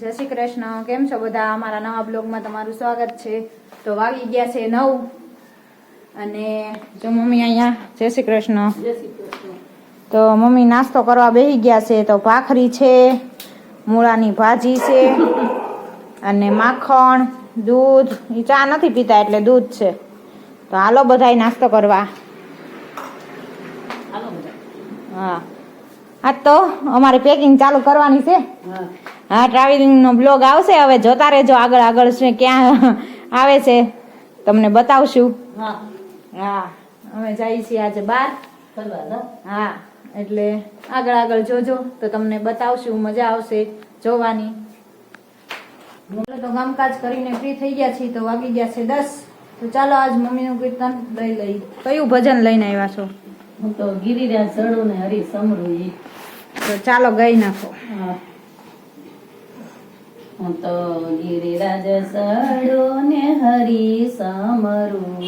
જય શ્રી કૃષ્ણ. કેમ છો બધા? અમારા નવા બ્લોગમાં તમારું સ્વાગત છે. તો વાગી ગયા છે નવ. અને જો મમ્મી અહીંયા જય શ્રી કૃષ્ણ. તો મમ્મી નાસ્તો કરવા બેસી ગયા છે. તો ભાખરી છે મૂળાની ભાજી છે અને માખણ દૂધ. એ ચા નથી પીતા એટલે દૂધ છે. તો હાલો બધાય નાસ્તો કરવા. હા. હા તો અમારે પેકિંગ ચાલુ કરવાની છે. હા. ટ્રાવેલિંગનો બ્લોગ આવશે. હવે જોતા રહેજો આગળ આગળ છે ક્યાં આવે છે. તમને બતાવશું. હા. અમે જઈએ છીએ આજે બહાર હા? એટલે આગળ આગળ જોજો. તો તમને બતાવશું મજા આવશે જોવાની. તો કામકાજ કરીને ફ્રી થઈ ગયા છીએ તો વાગી ગયા છે દસ. તો ચાલો આજ મમ્મીનું કીર્તન લઈ લઈ કયું ભજન લઈને આવ્યા છો? હું તો ગિરિરાજ ચડું ને હરી સમરું તો ચાલો ગઈ નાખો. હા. હું તો ગિરિરાજ સડો ને હરી સમરું.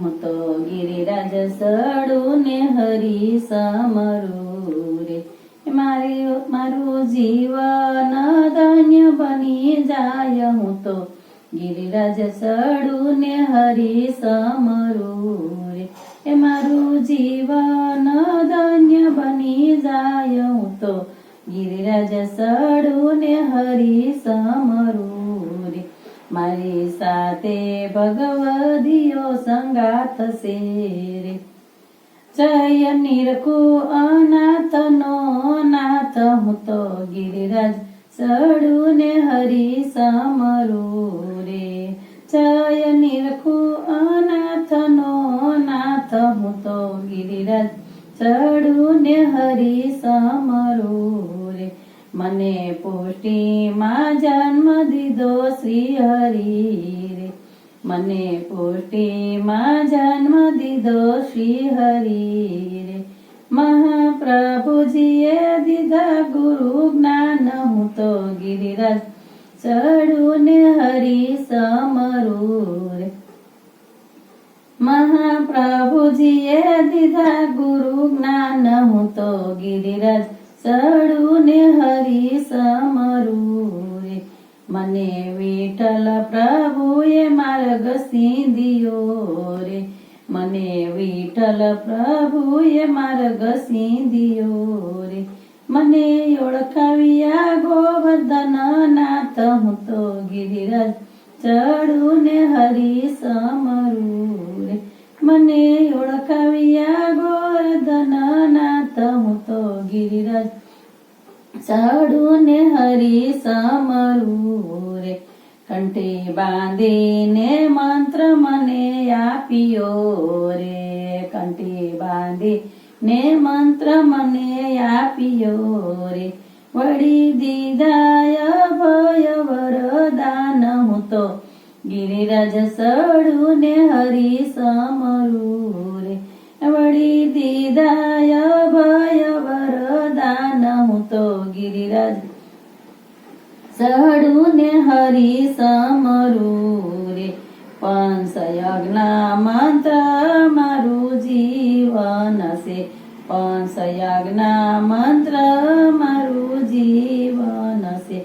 હું તો ગિરિરાજ સડો ને હરી સમરું રે. મારી, મારું જીવન ધન્ય બની જાય. હું તો ગિરિરાજ ચડું ને હરી સમરું રે. મારું જીવન ગિરિરાજ સડું ને હરી સમરું રે મારી સાથે ભગવદીયો સંગાત સે રે જય નિરખુ અનાથનો નાથ, હું તો ગિરિરાજ સડું ને હરી સમરું રે જય નિરખુ અનાથનો નાથ, હું તો ગિરિરાજ ચડું ને હરી સમરું મને પુષ્ટિમાં જન્મ દીધો શ્રી હરી રે. મને પુષ્ટિમાં જન્મ દીધો શ્રી હરી રે. મહાપ્રભુજીએ દીધા ગુરુ જ્ઞાન, હું તો ગિરિરાજ ચડું ને હરી સમરું મહાપ્રભુજીએ દીધા ગુરુ જ્ઞાન, હું તો ગિરિરાજ ચડું ને હરી સમરું રે મને વિઠ્ઠલ પ્રભુએ માર્ગ સિંધિયો રે. મને વિઠ્ઠલ પ્રભુએ માર્ગ સિંધિયો રે. મને ઓળખાવ્યા ગોવર્ધન નાથ હું તો ગિરિરાજ. ચડું ને હરી સમરું રે મને ઓળખાવ્યા ગોવર્ધન નાથ હું તો ગિરિરાજ. ચડું ને હરી સમરું રે. કંઠે બાંધીને મંત્ર મને આપ્યો રે. કંઠે બાંધી ને મંત્ર મને આપ્યો રે. વળી દીદાય ભય વરદાન હું તો ગિરિરાજ સડું ને હરી સમરું રે. વળી દીદાય તો ગિરિરાજ સહડું ને હરી સમરું રે. પંચયજ્ઞ મંત્ર મારું જીવન છે પંચયજ્ઞ મંત્ર મારું જીવન છે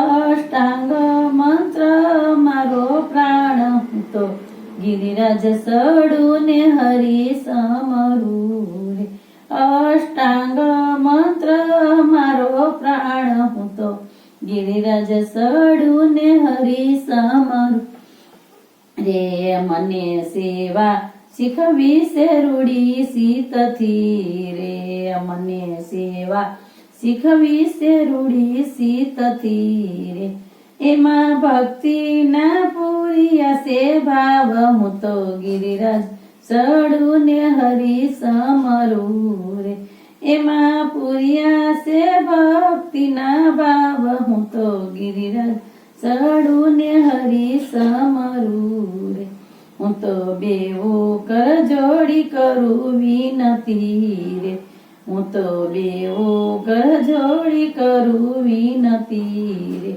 અષ્ટાંગ મંત્ર મારો પ્રાણ તો ગિરિરાજ સડું ને હરી સમરું રે. અષ્ટાંગ પ્રાણ હું ગિરિરાજ સડું ને હરી સમરું રે મને સેવા શીખવી સે રૂડી સીતથી. રે મને સેવા શીખવી સે રૂડી સીતથી. રે એમાં ભક્તિ ના પૂરિયા છે ભાવ હું તો ગિરિરાજ સડું ને હરી સમરું રે એમાં પૂર્યા છે ભક્તિ ના ભાવ. હું તો ગિરિરાજ ચડું ને હરી સમરું રે હું તો બેવું કર જોડી કરું વિનતી રે. હું તો બેવું કર જોડી કરું વિનતી રે.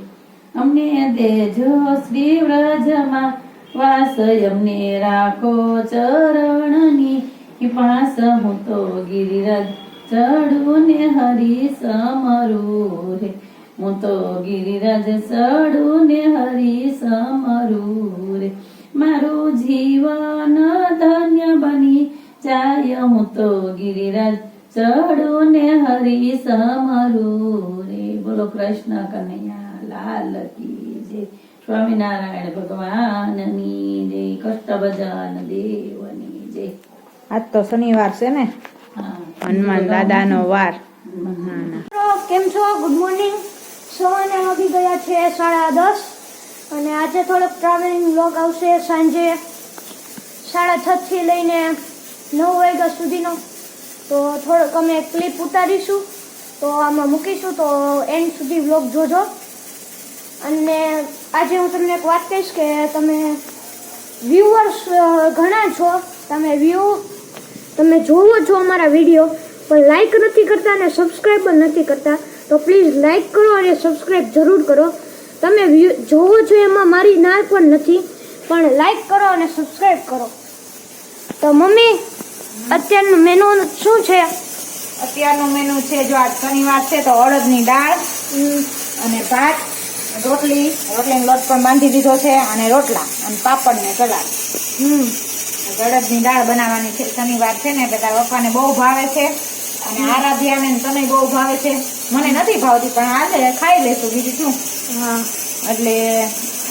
અમને દેજો શ્રી વ્રજમાં વાસ, અમને રાખો ચરણની પાસ હું તો ગિરિરાજ ચડું ને હરી સમરું રે હું તો ગિરિરાજ ચડું ને હરી સમરું રે મારું જીવન ધન્ય બની જાય હું તો ગિરિરાજ ચડું ને હરી સમરું રે બોલો કૃષ્ણ કનૈયા લાલ કી જય. સ્વામિનારાયણ ભગવાનની જય. કષ્ટ ભજન દેવની જય. આજ તો શનિવાર છે ને? હા. હનુમાન દાદાનો વાર. કેમ છો? ગુડ મોર્નિંગ સવારે આવી ગયા છે સાડા દસ અને આજે થોડોક ટ્રાવેલિંગ વ્લોગ આવશે સાંજે સાડા છ થી લઈને નવ વાગ્યા સુધીનો. તો થોડોક અમે ક્લિપ ઉતારીશું. તો આમાં મૂકીશું. તો એન્ડ સુધી વ્લોગ જોજો. અને આજે હું તમને એક વાત કહીશ કે તમે વ્યુઅર્સ ઘણા છો. તમે વ્યૂ તમે જોવો છો અમારા વીડિયો પણ લાઈક નથી કરતા અને સબસ્ક્રાઈબ પણ નથી કરતા તો પ્લીઝ લાઈક કરો અને સબસ્ક્રાઈબ જરૂર કરો. તમે જોવો છો એમાં મારી ના પણ નથી પણ લાઈક કરો અને સબસ્ક્રાઈબ કરો. તો મમ્મી અત્યારનું મેનુ શું છે? અત્યારનું મેનુ છે જો આજ શનિવાર છે તો અડદની દાળ અને ભાત રોટલી રોટલીનો લોટ પણ બાંધી દીધો છે અને રોટલા અને પાપડ ને સલાડ હમ. અડદની દાળ બનાવવાની છે શનિવાર છે ને બધા પપ્પાને બહુ ભાવે છે. અને આરાધ્યાને તને બહુ ભાવે છે. મને નથી ભાવતી પણ આજે ખાઈ લેશું બીજું શું? એટલે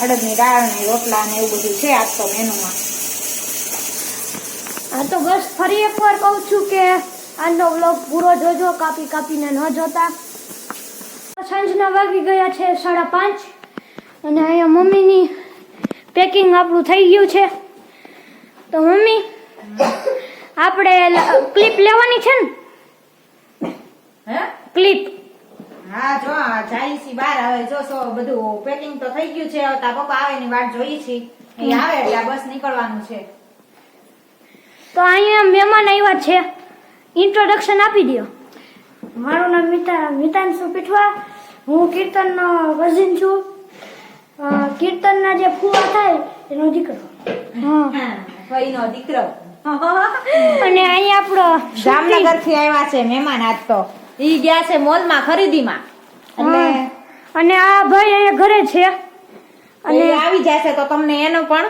અડદની દાળ ને રોટલા ને એવું બધું છે આજ તો મેનુમાં. હા તો બસ ફરી એકવાર કહું છું કે આજનો વ્લોગ પૂરો જોજો કાપી કાપીને ન જોતા. સાંજના વાગી ગયા છે સાડા પાંચ અને અહીંયા મમ્મીની પેકિંગ આપણું થઈ ગયું છે. તો મમ્મી આપણે ક્લિપ લેવાની છે ને? હે? ક્લિપ હા જો જાય છે બહાર હવે જો સો બધું પેકિંગ તો થઈ ગયું છે હવે તારા પપ્પા આવે ની વાટ જોઈ છે. એ આવે એટલે આ બસ નીકળવાનું છે. તો અહીંયા મહેમાન આવ્યા છે. ઇન્ટ્રોડક્શન આપી દો મારું નામ મિતા મિતાંશુ પીઠવા. હું કીર્તનનો વઝીન છું. કીર્તનના જે ફુવા થાય એનો દીકરો. હા. ફઈનો દીકરો. અને અહીંયા આપણો જામનગરથી આવ્યા છે મહેમાન આજ તો. ઈ ગયા છે મોલમાં ખરીદીમાં એટલે હા. અને આ ભાઈ અહીંયા ઘરે છે. અને આવી જશે તો તમને એનો પણ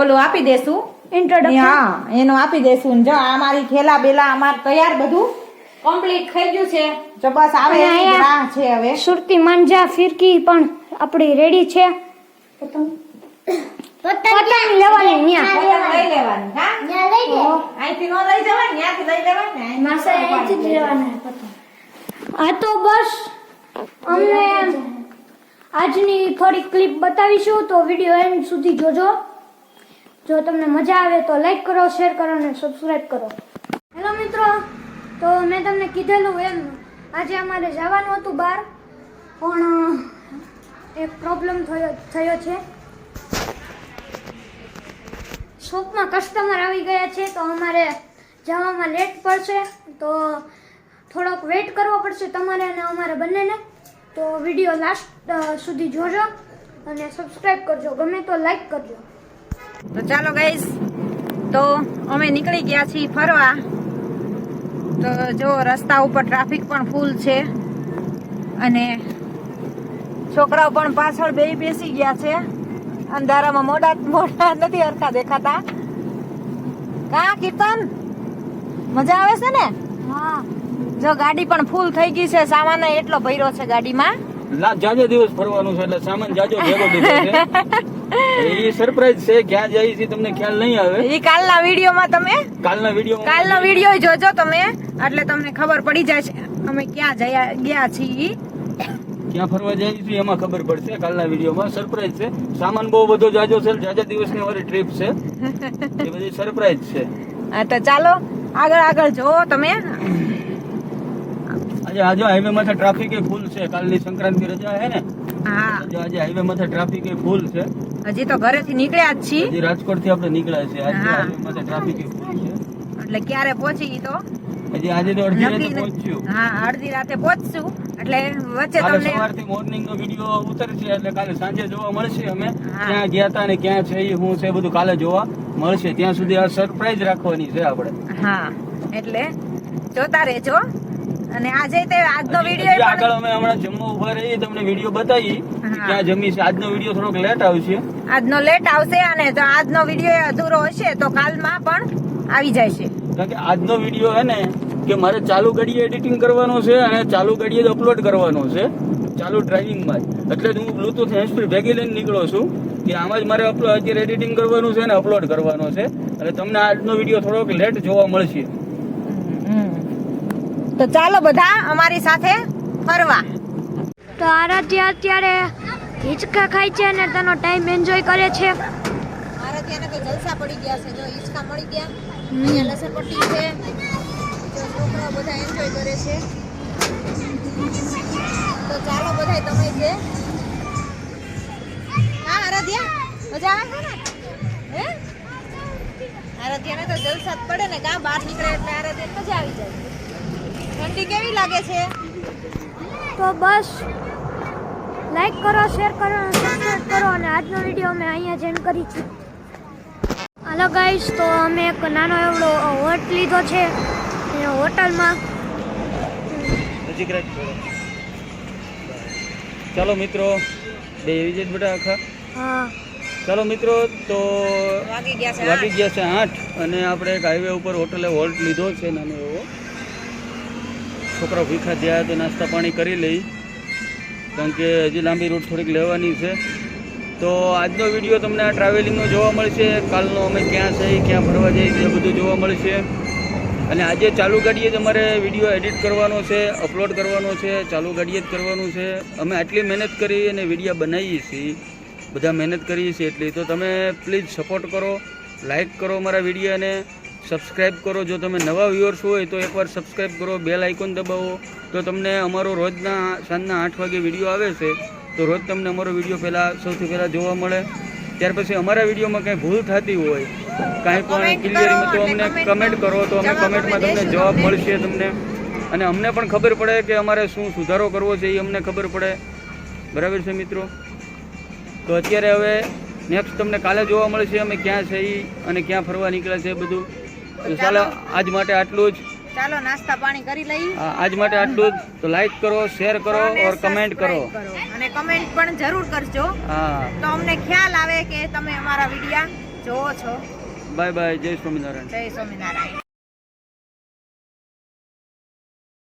ઓલું આપી દેશું. ઇન્ટ્રોડક્શન હા એનું આપી દેશું. જો આ મારી થેલા બેલા અમાર તૈયાર બધું કમ્પ્લીટ થઈ ગયું છે. જો બસ આવે રાહ છે હવે. સુરતી માંજા ફિરકી પણ આપણી રેડી છે. પતંગ. પતંગ લેવાની ન્યા. લઈ લેવાનું હા? અહીંથી નો લઈ જવાય ને? ત્યાંથી લઈ જવાય ને આ તો બસ અમને આજની થોડી ક્લિપ બતાવીશું તો વીડિયો એન્ડ સુધી જોજો. જો તમને મજા આવે તો લાઈક કરો શેર કરો અને સબસ્ક્રાઈબ કરો. હેલો મિત્રો તો મેં તમને કીધેલું એમ આજે અમારે જવાનું હતું બહાર પણ એક પ્રોબ્લેમ થયો થયો છે. શોપમાં કસ્ટમર આવી ગયા છે તો અમારે જવામાં લેટ પડશે. તો થોડોક વેઇટ કરવો પડશે તમારે અને અમારે બંનેને. તો વીડિયો લાસ્ટ સુધી જોજો અને સબસ્ક્રાઇબ કરજો. ગમે તો લાઈક કરજો. તો ચાલો ગાઈસ તો અમે નીકળી ગયા છીએ ફરવા. તો જો રસ્તા ઉપર ટ્રાફિક પણ ફૂલ છે અને છોકરાઓ પણ પાછળ બે બેસી ગયા છે. અંધારામાં મોડા મોડા નથી હરખા દેખાતા. કા કીર્તન? મજા આવે છે ને? હા. જો ગાડી પણ ફૂલ થઈ ગઈ છે સામાન એટલો ભર્યો છે ગાડીમાં. ના જાજો દિવસ ફરવાનું છે એટલે સામાન જાજો ભેગો દીધો છે. એ સરપ્રાઈઝ છે ક્યાં જાય છે તમને ખ્યાલ નહીં આવે. એ કાલના વિડીયોમાં તમે? કાલના વીડિયો કાલનો વીડિયો જોજો તમે એટલે તમને ખબર પડી જશે અમે ક્યાં જયા ગયા છીએ. ક્યાં ફરવા જાય છે એમાં ખબર પડશે. કાલના વિડીયોમાં સરપ્રાઈઝ છે. સામાન બહુ બધો જાજો છે. જાજા દિવસની મારી ટ્રીપ છે. એ બધી સરપ્રાઈઝ છે. હા, તો ચાલો આગળ આગળ જો તમે. આજે આજે હાઈવે માથે ટ્રાફિક ફૂલ છે. કાલની સંક્રાંતિ રજા હે ને? હા. આજે હાઈવે માથે ટ્રાફિક ફૂલ છે. હજી તો ઘરેથી નીકળ્યા જ છીએ. હજી રાજકોટથી આપણે નીકળ્યા છે આજે હાઈવે માથે ટ્રાફિક ફૂલ છે. એટલે ક્યારે પહોંચી તો? હજી આજે તો અડધી રાતે પહોંચ્યું. હા અડધી રાતે પહોંચશું. એટલે વચ્ચે તમને સવારથી મોર્નિંગ નો વીડિયો ઉતરશે એટલે કાલે સાંજે જોવા મળશે અમે. ક્યાં ગયા હતા અને ક્યાં છે ઈ છે બધું કાલે જોવા મળશે. ત્યાં સુધી આ સરપ્રાઈઝ રાખવાની છે આપણે. હા એટલે જોતા રહેજો. અને આજે તે આજનો વીડિયો આગળ અમે હમણાં જમવા ઊભા રહીએ તમને વીડિયો બતાવી. ક્યાં જમી છે આજનો વીડિયો થોડોક લેટ આવશે. આજનો લેટ આવશે અને જો આજનો વીડિયો અધૂરો હશે તો કાલમાં પણ આવી જાય છે કારણ કે આજનો વીડિયો હે ને કે મારે ચાલુ ગાડીએ એડિટિંગ કરવાનો છે અને ચાલુ ગાડીએ જ અપલોડ કરવાનો છે. ચાલુ ડ્રાઇવિંગમાં જ. એટલે જ હું બ્લુટુથ હેન્ડસ્ફ્રી ભેગી લઈને નીકળો છું કે આમાં જ મારે અપલોડ અત્યારે એડિટિંગ કરવાનું છે અને અપલોડ કરવાનો છે. એટલે તમને આજનો વીડિયો થોડોક લેટ જોવા મળશે. તો ચાલો બધા અમારી સાથે ફરવા. તો આરાધ્ય અત્યારે હિંચકા ખાય છે અને તેનો ટાઈમ એન્જોય કરે છે. મારા ત્યાં તો જલસા પડી ગયા છે. જો હિંચકા મળી ગયા. અહીંયા લસણ છે. છોકરાઓ બધા એન્જોય કરે છે. તો ચાલો બધા તમે જે. હા, આરાધ્યા, મજા આવે હે? આરાધ્યાને તો જલસા પડે ને કાં બહાર નીકળે એટલે આરાધ્યાને મજા આવી જાય. ઠંડી કેવી લાગે છે? તો બસ. લાઈક કરો શેર કરો સબસ્ક્રાઈબ કરો અને આજનો વીડિયો અમે અહીંયા જ એન્ડ કરી છે હાલો ગાઈશ તો અમે એક નાનો એવડો હોટ લીધો છે. હોટલમાં ચાલો મિત્રો બે એવી જ બેટા આખા. હા. ચાલો મિત્રો તો વાગી ગયા છે આઠ. અને આપણે એક હાઈવે ઉપર હોટલે હોલ્ટ લીધો છે નાનો એવો. છોકરા ભૂખા થયા તો નાસ્તા પાણી કરી લઈ. કારણ કે હજી લાંબી રૂટ થોડીક લેવાની છે. તો આજનો વીડિયો તમને આ ટ્રાવેલિંગનો જોવા મળશે. કાલનો અમે ક્યાં જઈએ ક્યાં ફરવા જઈએ એ બધું જોવા મળશે. અને આજે ચાલુ ગાડીએ જ અમારે વીડિયો એડિટ કરવાનો છે અપલોડ કરવાનો છે, ચાલુ ગાડીએ જ કરવાનું છે. અમે આટલી મહેનત કરી અને વીડિયો બનાવીએ છીએ. બધા મહેનત કરીએ છીએ એટલી. તો તમે પ્લીઝ સપોર્ટ કરો લાઇક કરો મારા વિડીયોને સબસ્ક્રાઈબ કરો. જો તમે નવા વ્યુઅર્સ હોય તો એકવાર સબસ્ક્રાઈબ કરો બેલ આઇકોન દબાવો. તો તમને અમારો રોજના સાંજના આઠ વાગે વીડિયો આવે છે. તો રોજ તમને અમારો વીડિયો પહેલાં સૌથી પહેલાં જોવા મળે. ત્યાર પછી અમારા વિડીયોમાં કંઈ ભૂલ થતી હોય કાંઈ પણ ક્લિયર તો અમને કમેન્ટ કરો તો અમે કમેન્ટમાં તમને જવાબ મળશે તમને. અને અમને પણ ખબર પડે કે અમારે શું સુધારો કરવો છે એ અમને ખબર પડે. બરાબર છે મિત્રો? તો અત્યારે હવે નેક્સ્ટ તમને કાલે જોવા મળશે અમે ક્યાં છે એ અને ક્યાં ફરવા નીકળ્યા છે એ બધું. તો ચાલો. આજ માટે આટલું જ. ચાલો નાસ્તા પાણી કરી લઈએ આજ માટે આટલું જ. તો લાઈક કરો શેર કરો ઓર કમેન્ટ કરો. અને કમેન્ટ પણ જરૂર કરજો. તો અમને ખ્યાલ આવે કે તમે અમારા વિડિયા જોવો છો. બાય બાય જય સ્વામિનારાયણ. જય સ્વામિનારાયણ.